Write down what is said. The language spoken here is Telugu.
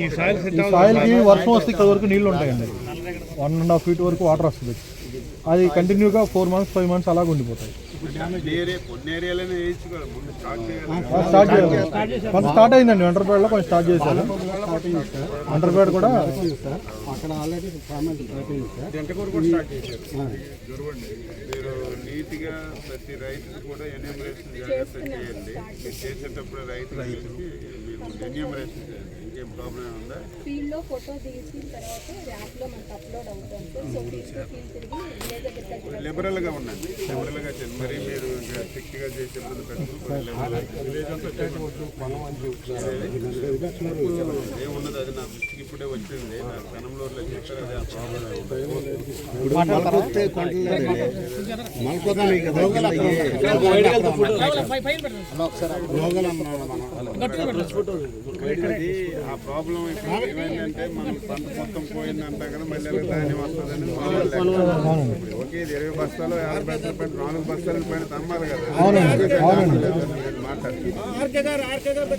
ఈ సాయిల్కి వర్షం వస్తే ఇక్కడ వరకు నీళ్ళు ఉంటాయండి. వన్ అండ్ హాఫ్ ఫీట్ వరకు వాటర్ వస్తుంది. అది కంటిన్యూగా ఫోర్ మంత్స్ ఫైవ్ మంత్స్ అలాగ ఉండిపోతాయి. కొంచెం స్టార్ట్ అయిందండి వెంటర్పేటలో కొంచెం స్టార్ట్ చేశారు. వెంటర్పేట కూడా అక్కడ ఆల్రెడీ నీట్గా ప్రతి రైతుకు కూడా ఎన్యూమరేషన్ జాగ్రత్త చేయండి. మీరు చేసేటప్పుడు రైతు రైతుకి మీరు ఎన్యూమరేషన్ చేయండి. ఇంకేం ప్రాబ్లం ఉందా? ఫోటో తీసిన తర్వాత మనకు అప్లోడ్ అవుతుంది. సో ఫీల్డ్ తిరిగి లిబరల్గా ఉండండి. లిబరల్గా మరి మీరు ఇంకా చేసే ఏమున్నది అది నా దృష్టికి ఇప్పుడే వచ్చింది నా కనంలోలో చెప్పారు అది ఆ ప్రాబ్లం మనం ఆ ప్రాబ్లం ఇప్పుడు ఏమైందంటే మనం పంట మొత్తం పోయిందంట కదా మళ్ళీ ధాన్యం వస్తుందని మామూలు ఓకే ఇది ఇరవై బస్తాలు యాభై బస్తాలు పైన నాలుగు బస్తాల పైన తమ్మారు కదా మాట్లాడుతుంది